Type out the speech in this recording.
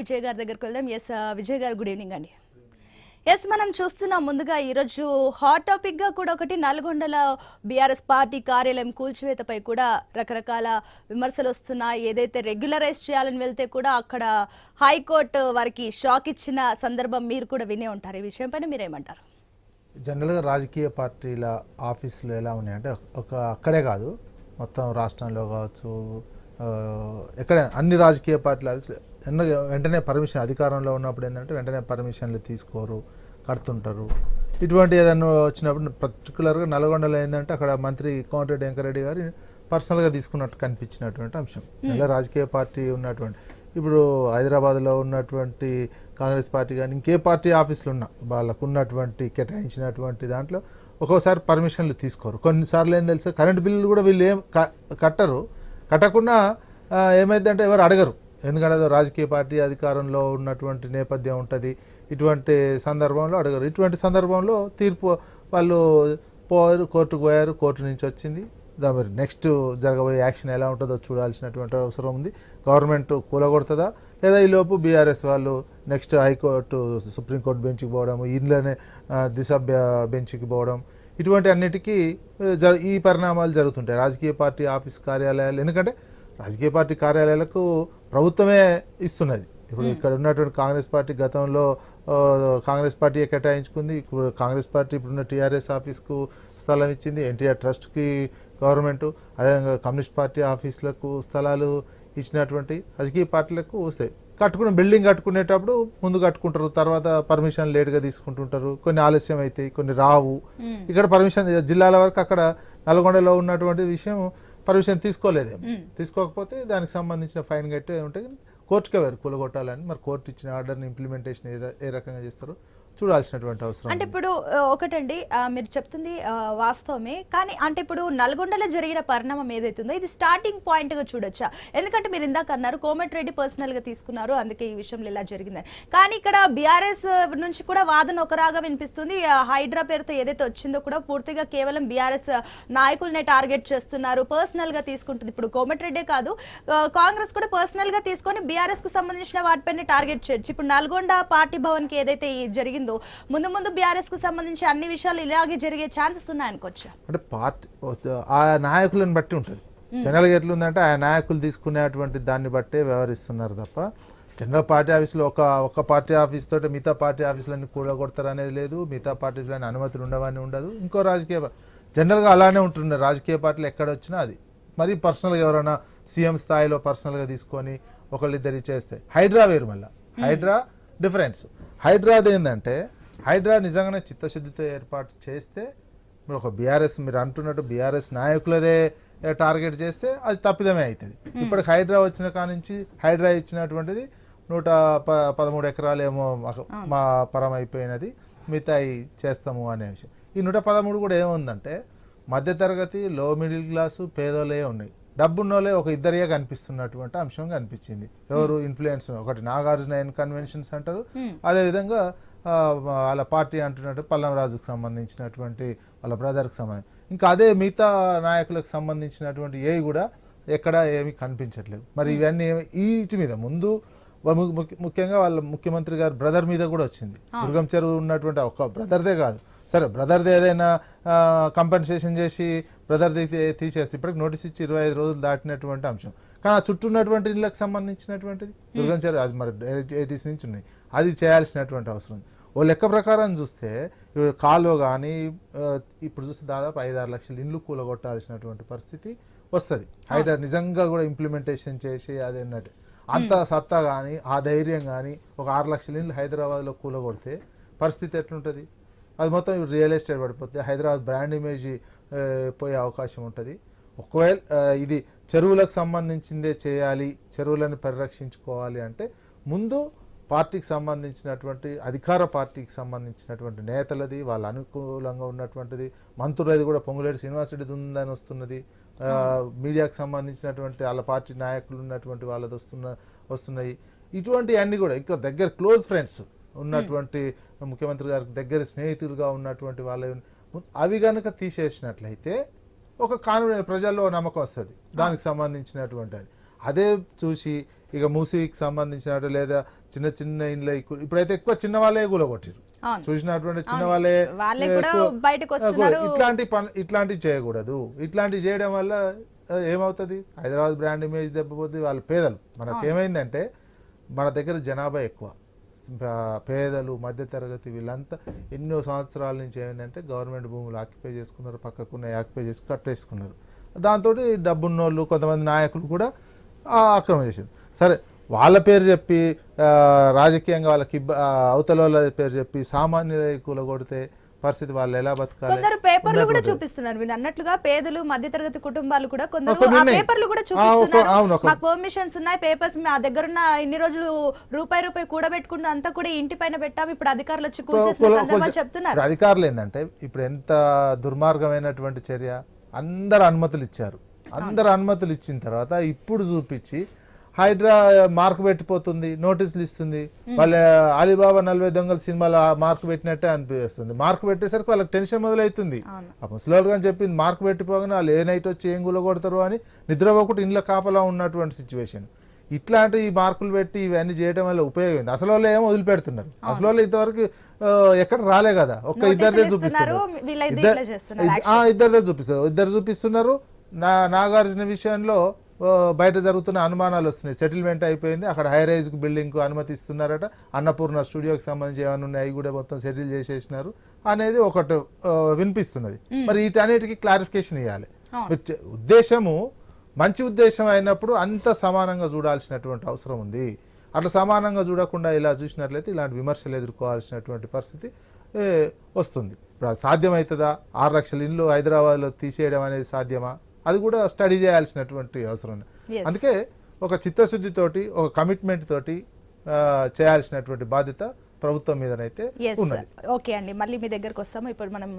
విజయ్ గారి దగ్గరకు వెళ్దాం. ఎస్ uh, విజయ్ గారు గుడ్ ఈవినింగ్ అండి. ఎస్ మనం చూస్తున్నాం ముందుగా ఈరోజు హాట్ టాపిక్గా కూడా ఒకటి నల్గొండల బీఆర్ఎస్ పార్టీ కార్యాలయం కూల్చివేతపై కూడా రకరకాల విమర్శలు వస్తున్నాయి. ఏదైతే రెగ్యులరైజ్ చేయాలని వెళ్తే కూడా అక్కడ హైకోర్టు వారికి షాక్ ఇచ్చిన సందర్భం మీరు కూడా వినే ఉంటారు. ఈ విషయంపైన మీరేమంటారు? జనరల్గా రాజకీయ పార్టీల ఆఫీసులు ఎలా ఉన్నాయంటే ఒక అక్కడే కాదు మొత్తం రాష్ట్రంలో కావచ్చు ఆ, ఎక్కడైనా అన్ని రాజకీయ పార్టీల ఎన్న వెంటనే పర్మిషన్ అధికారంలో ఉన్నప్పుడు ఏంటంటే వెంటనే పర్మిషన్లు తీసుకోరు కడుతుంటారు. ఇటువంటి ఏదైనా వచ్చినప్పుడు పర్టికులర్గా నల్గొండలో ఏంటంటే అక్కడ మంత్రి కోమటిరెడ్డి వెంకరెడ్డి గారి పర్సనల్గా తీసుకున్నట్టు కనిపించినటువంటి అంశం. ఇలా రాజకీయ పార్టీ ఉన్నటువంటి ఇప్పుడు హైదరాబాద్లో ఉన్నటువంటి కాంగ్రెస్ పార్టీ కానీ ఇంకే పార్టీ ఆఫీసులు ఉన్నా వాళ్ళకు ఉన్నటువంటి కేటాయించినటువంటి దాంట్లో ఒక్కోసారి పర్మిషన్లు తీసుకోరు. కొన్నిసార్లు ఏం తెలుసు కరెంట్ బిల్లులు కూడా వీళ్ళు ఏం కట్టరు. కట్టకుండా ఏమైందంటే ఎవరు అడగరు. ఎందుకంటే రాజకీయ పార్టీ అధికారంలో ఉన్నటువంటి నేపథ్యం ఉంటుంది. ఇటువంటి సందర్భంలో అడగరు. ఇటువంటి సందర్భంలో తీర్పు వాళ్ళు పోయారు కోర్టుకు పోయారు కోర్టు నుంచి వచ్చింది. దా మరి నెక్స్ట్ జరగబోయే యాక్షన్ ఎలా ఉంటుందో చూడాల్సినటువంటి అవసరం ఉంది. గవర్నమెంట్ కూలగొడుతుందా? లేదా ఈ లోపు బీఆర్ఎస్ వాళ్ళు నెక్స్ట్ హైకోర్టు సుప్రీంకోర్టు బెంచ్కి పోవడం ఇంట్లోనే దిశ బెంచ్కి పోవడం ఇటువంటి అన్నిటికీ ఈ పరిణామాలు జరుగుతుంటాయి. రాజకీయ పార్టీ ఆఫీస్ కార్యాలయాలు ఎందుకంటే రాజకీయ పార్టీ కార్యాలయాలకు ప్రభుత్వమే ఇస్తున్నది. ఇప్పుడు ఇక్కడ ఉన్నటువంటి కాంగ్రెస్ పార్టీ గతంలో కాంగ్రెస్ పార్టీ కేటాయించుకుంది. ఇప్పుడు కాంగ్రెస్ పార్టీ ఇప్పుడున్న టీఆర్ఎస్ ఆఫీస్కు స్థలం ఇచ్చింది. ఎన్టీఆర్ ట్రస్ట్కి గవర్నమెంట్ అదేవిధంగా కమ్యూనిస్ట్ పార్టీ ఆఫీసులకు స్థలాలు ఇచ్చినటువంటి రాజకీయ పార్టీలకు వస్తాయి. కట్టుకున్న బిల్డింగ్ కట్టుకునేటప్పుడు ముందు కట్టుకుంటారు తర్వాత పర్మిషన్ లేట్గా తీసుకుంటుంటారు. కొన్ని ఆలస్యం అవుతాయి కొన్ని రావు. ఇక్కడ పర్మిషన్ జిల్లాల వరకు అక్కడ నల్గొండలో ఉన్నటువంటి విషయం పర్మిషన్ తీసుకోలేదేమో. తీసుకోకపోతే దానికి సంబంధించిన ఫైన్ కట్టే ఉంటే కోర్టుకే వారు కూలగొట్టాలని మరి కోర్టు ఇచ్చిన ఆర్డర్ని ఇంప్లిమెంటేషన్ ఏ ఏ రకంగా చేస్తారో చూడాల్సినటువంటి అవసరం అంటే. ఇప్పుడు ఒకటండి మీరు చెప్తుంది వాస్తవమే కానీ అంటే ఇప్పుడు నల్గొండలో జరిగిన పరిణామం ఏదైతుందో ఇది స్టార్టింగ్ పాయింట్గా చూడొచ్చా? ఎందుకంటే మీరు ఇందాక అన్నారు కోమటిరెడ్డి పర్సనల్గా తీసుకున్నారు అందుకే ఈ విషయంలో ఇలా జరిగిందని. కానీ ఇక్కడ బీఆర్ఎస్ నుంచి కూడా వాదన ఒకరాగా వినిపిస్తుంది హైడ్రా పేరుతో ఏదైతే వచ్చిందో కూడా పూర్తిగా కేవలం బీఆర్ఎస్ నాయకులనే టార్గెట్ చేస్తున్నారు పర్సనల్గా తీసుకుంటుంది. ఇప్పుడు కోమటిరెడ్డే కాదు ఆ, కాంగ్రెస్ కూడా పర్సనల్గా తీసుకొని బీఆర్ఎస్కు సంబంధించిన వాటిపైన టార్గెట్ చేయొచ్చు. ఇప్పుడు నల్గొండ పార్టీ భవన్కి ఏదైతే ఈ జరిగిందో? ముందు ముందు బీఆర్ఎస్కు సంబంధించి అన్ని విషయాలు ఇలాగే జరిగే ఛాన్సెస్ ఉన్నాయనుకోవచ్చు అంటే పార్టీ ఆ నాయకులను బట్టి ఉంటుంది. జనరల్గా ఎట్లుందంటే ఆ నాయకులు తీసుకునేటువంటి దాన్ని బట్టే వ్యవహరిస్తున్నారు తప్ప జనరల్ పార్టీ ఆఫీసులో ఒక ఒక పార్టీ ఆఫీస్ తోటి మిగతా పార్టీ ఆఫీసులన్నీ కూడగొడతారు అనేది లేదు. మిగతా పార్టీలన్నీ అనుమతులు ఉండవని ఉండదు. ఇంకో రాజకీయ జనరల్గా అలానే ఉంటుండే రాజకీయ పార్టీలు ఎక్కడ వచ్చినా అది. మరి పర్సనల్గా ఎవరైనా సీఎం స్థాయిలో పర్సనల్గా తీసుకొని ఒకళ్ళిద్దరి చేస్తే హైడ్రా వేరు మళ్ళీ. హైడ్రా డిఫరెన్స్. హైడ్రాది ఏంటంటే హైడ్రా నిజంగానే చిత్తశుద్ధితో ఏర్పాటు చేస్తే మీరు ఒక బీఆర్ఎస్ మీరు అంటున్నట్టు బీఆర్ఎస్ నాయకులదే టార్గెట్ చేస్తే అది తప్పిదమే అవుతుంది ఇప్పటికి హైడ్రా వచ్చిన కానుంచి హైడ్రా ఇచ్చినటువంటిది నూట ప పదమూడు ఎకరాలు ఏమో మాకు- మా పరం అయిపోయినది మిగతాయి చేస్తాము అనే విషయం. ఈ నూట పదమూడు కూడా ఏముందంటే మధ్యతరగతి లో మిడిల్ క్లాసు పేదోళ్ళే ఉన్నాయి. డబ్బున్నోళ్ళే ఒక ఇద్దరియే కనిపిస్తున్నటువంటి అంశం కనిపించింది. ఎవరు ఇన్ఫ్లుయెన్స్ ఒకటి నాగార్జున ఎన్ కన్వెన్షన్స్ అంటారు అదేవిధంగా ఆ, వాళ్ళ పార్టీ అంటున్నట్టు పల్లం రాజుకు సంబంధించినటువంటి వాళ్ళ బ్రదర్కి సంబంధించి. ఇంకా అదే మిగతా నాయకులకు సంబంధించినటువంటి ఏవి కూడా ఎక్కడ ఏమీ కనిపించట్లేదు. మరి ఇవన్నీ ఏమి- వీటి మీద ముందు ముఖ్యంగా వాళ్ళ ముఖ్యమంత్రి గారు బ్రదర్ మీద కూడా వచ్చింది. దుర్గం చెరువు ఉన్నటువంటి ఒక బ్రదర్దే కాదు. సరే బ్రదర్ది ఏదైనా కంపెన్సేషన్ చేసి బ్రదర్ది తీసేస్తే ఇప్పటికి నోటీస్ ఇచ్చి ఇరవై ఐదు రోజులు దాటినటువంటి అంశం. కానీ ఆ చుట్టూ ఉన్నటువంటి ఇళ్ళకి సంబంధించినటువంటిది? దుర్గం చెరువు అది మరి ఎయిటీస్ నుంచి ఉన్నాయి. అది చేయాల్సినటువంటి అవసరం ఉంది. ఓ లెక్క ప్రకారం చూస్తే ఇప్పుడు కాలువ కానీ ఇప్పుడు చూస్తే దాదాపు ఐదు ఆరు లక్షల ఇండ్లు కూలగొట్టాల్సినటువంటి పరిస్థితి వస్తుంది. హైడ్రా నిజంగా కూడా ఇంప్లిమెంటేషన్ చేసి అది అన్నట్టు అంత సత్తా కానీ ఆ ధైర్యం కానీ ఒక ఆరు లక్షల ఇండ్లు హైదరాబాద్లో కూలగొడితే పరిస్థితి ఎట్లుంటుంది? అది మొత్తం రియల్ ఎస్టేట్ పడిపోతే హైదరాబాద్ బ్రాండ్ ఇమేజ్ పోయే అవకాశం ఉంటుంది. ఒకవేళ ఇది చెరువులకు సంబంధించిందే చేయాలి చెరువులను పరిరక్షించుకోవాలి అంటే ముందు పార్టీకి సంబంధించినటువంటి అధికార పార్టీకి సంబంధించినటువంటి నేతలది వాళ్ళ అనుకూలంగా ఉన్నటువంటిది. మంత్రులది కూడా పొంగులేటి శ్రీనివాసరెడ్డిది ఉందని వస్తున్నది. మీడియాకు సంబంధించినటువంటి వాళ్ళ పార్టీ నాయకులు ఉన్నటువంటి వాళ్ళది వస్తున్న వస్తున్నాయి. ఇటువంటివన్నీ కూడా ఇంకా దగ్గర క్లోజ్ ఫ్రెండ్స్ ఉన్నటువంటి ముఖ్యమంత్రి గారికి దగ్గర స్నేహితులుగా ఉన్నటువంటి వాళ్ళ అవి కనుక తీసేసినట్లయితే ఒక కాన్ఫిడెన్స్ ప్రజల్లో నమ్మకం వస్తుంది. దానికి సంబంధించినటువంటి అది. అదే చూసి ఇక మూసీకి సంబంధించినట్టు లేదా చిన్న చిన్న ఇండ్ల ఇప్పుడైతే ఎక్కువ చిన్న వాళ్ళే కూలగొట్టారు. చూసినటువంటి చిన్న వాళ్ళే. ఇట్లాంటి పని ఇట్లాంటివి చేయకూడదు. ఇట్లాంటివి చేయడం వల్ల ఏమవుతుంది? హైదరాబాద్ బ్రాండ్ ఇమేజ్ దెబ్బపోతుంది వాళ్ళు పేదలు. మనకు ఏమైందంటే మన దగ్గర జనాభా ఎక్కువ. పేదలు మధ్యతరగతి వీళ్ళంతా ఎన్నో సంవత్సరాల నుంచి ఏమైందంటే గవర్నమెంట్ భూములు ఆక్యుపై చేసుకున్నారు పక్కకున్న ఆక్యుపై చేసి కట్టేసుకున్నారు. దాంతో డబ్బున్నోళ్ళు కొంతమంది నాయకులు కూడా ఆక్రమణ చేశారు సరే వాళ్ళ పేరు చెప్పి రాజకీయంగా వాళ్ళకి ఇబ్బ- అవతల వాళ్ళ పేరు చెప్పి సామాన్యుల కూలగొడితే పరిస్థితి వాళ్ళు ఎలా బతకాలి? కొందరు పేపర్లు కూడా చూపిస్తున్నారు మీరు అన్నట్లుగా పేదలు మధ్యతరగతి కుటుంబాలు కూడా కొందరు ఆ. పేపర్లు కూడా చూపిస్తున్నారు. మాకు పర్మిషన్స్ ఉన్నాయి పేపర్స్ మా దగ్గర ఉన్న ఇన్ని రోజులు రూపాయి రూపాయి కూడబెట్టుకుంది అంతా కూడా ఇంటి పైన పెట్టాం ఇప్పుడు అధికారులు వచ్చి చెప్తున్నారు. అధికారులు ఏంటంటే ఇప్పుడు ఎంత దుర్మార్గమైనటువంటి చర్య అందరు అనుమతులు ఇచ్చారు. అందరు అనుమతులు ఇచ్చిన తర్వాత ఇప్పుడు చూపించి హైడ్రా మార్క్ పెట్టిపోతుంది నోటీసులు ఇస్తుంది. వాళ్ళ అలీబాబా నలభై దొంగల సినిమాలో మార్క్ పెట్టినట్టే అనిపిస్తుంది. మార్క్ పెట్టేసరికి వాళ్ళకి టెన్షన్ మొదలవుతుంది ఆ ముసలి కానీ చెప్పింది మార్క్ పెట్టిపోగానే వాళ్ళు ఏ నైట్ వచ్చి ఏం గులగొడతారు అని నిద్రపోకుండా ఇంట్లో కాపలా ఉన్నటువంటి సిచ్యువేషన్ ఇట్లాంటి ఈ మార్కులు పెట్టి ఇవన్నీ చేయడం వల్ల ఉపయోగం ఉంది అసలు వాళ్ళు ఏమో వదిలిపెడుతున్నారు? అసలు వాళ్ళు ఇంతవరకు ఎక్కడ రాలే కదా. ఒక్క ఇద్దరిదే ఆ, ఇద్దరిదే చూపిస్తారు. ఇద్దరు చూపిస్తున్నారు. నా నాగార్జున విషయంలో బయట జరుగుతున్న అనుమానాలు వస్తున్నాయి. సెటిల్మెంట్ అయిపోయింది. అక్కడ హై రైజ్ బిల్డింగ్కు అనుమతి ఇస్తున్నారట. అన్నపూర్ణ స్టూడియోకి సంబంధించి ఏమైనా ఉన్నాయి? అవి కూడా మొత్తం సెటిల్ చేసేసినారు అనేది ఒకటి వినిపిస్తున్నది. మరి వీటన్నిటికీ క్లారిఫికేషన్ ఇవ్వాలి ఉద్దేశము మంచి ఉద్దేశం అయినప్పుడు అంత సమానంగా చూడాల్సినటువంటి అవసరం ఉంది. అట్లా సమానంగా చూడకుండా ఇలా చూసినట్లయితే ఇలాంటి విమర్శలు ఎదుర్కోవాల్సినటువంటి పరిస్థితి వస్తుంది. ఇప్పుడు సాధ్యమవుతుందా ఆరు లక్షల ఇల్లు హైదరాబాద్లో తీసేయడం అనేది సాధ్యమా? అది కూడా స్టడీ చేయాల్సినటువంటి అవసరం ఉంది. అందుకే ఒక చిత్తశుద్ధితోటి ఒక కమిట్మెంట్ తోటి చేయాల్సినటువంటి బాధ్యత ప్రభుత్వం మీదనైతే ఉన్నది. ఓకే అండి. మళ్ళీ మీ దగ్గరకు వస్తాము. ఇప్పుడు మనం